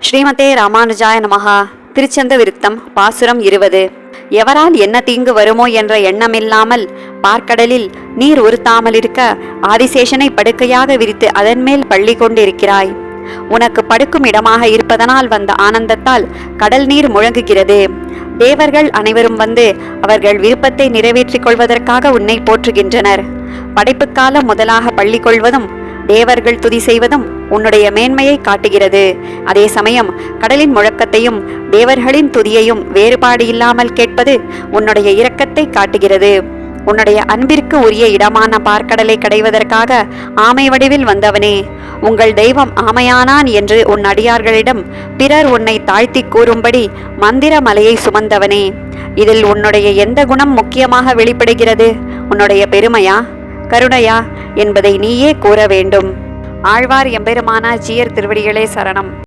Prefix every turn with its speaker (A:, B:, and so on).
A: ஸ்ரீமதே ராமானுஜாய நமகா திருச்சந்த விருத்தம் பாசுரம் இருபது. எவரால் என்ன தீங்கு வருமோ என்ற எண்ணமில்லாமல் பார்க்கடலில் நீர் உறுத்தாமல் இருக்க ஆதிசேஷனை படுக்கையாக விரித்து அதன் மேல் பள்ளி கொண்டிருக்கிறாய். உனக்கு படுக்கும் இடமாக இருப்பதனால் வந்த ஆனந்தத்தால் கடல் நீர் முழங்குகிறது. தேவர்கள் அனைவரும் வந்து அவர்கள் விருப்பத்தை நிறைவேற்றிக் கொள்வதற்காக உன்னை போற்றுகின்றனர். படைப்புக்காலம் முதலாக பள்ளி கொள்வதும் தேவர்கள் துதி செய்வதும் உன்னுடைய மேன்மையை காட்டுகிறது. அதே சமயம் கடலின் முழக்கத்தையும் தேவர்களின் துதியையும் வேறுபாடு இல்லாமல் கேட்பது உன்னுடைய இரக்கத்தை காட்டுகிறது. உன்னுடைய அன்பிற்கு உரிய இடமான பார்க்கடலை கடைவதற்காக ஆமை வடிவில் வந்தவனே உங்கள் தெய்வம் ஆமையானான் என்று உன் அடியார்களிடம் பிறர் உன்னை தாழ்த்தி கூறும்படி மந்திர மலையை சுமந்தவனே. இதில் உன்னுடைய எந்த குணம் முக்கியமாக வெளிப்படுகிறது? உன்னுடைய பெருமையா? கருணையா என்பதை நீயே கூற வேண்டும் ஆழ்வார் எம்பெருமானா ஜீயர் திருவடிகளே சரணம்.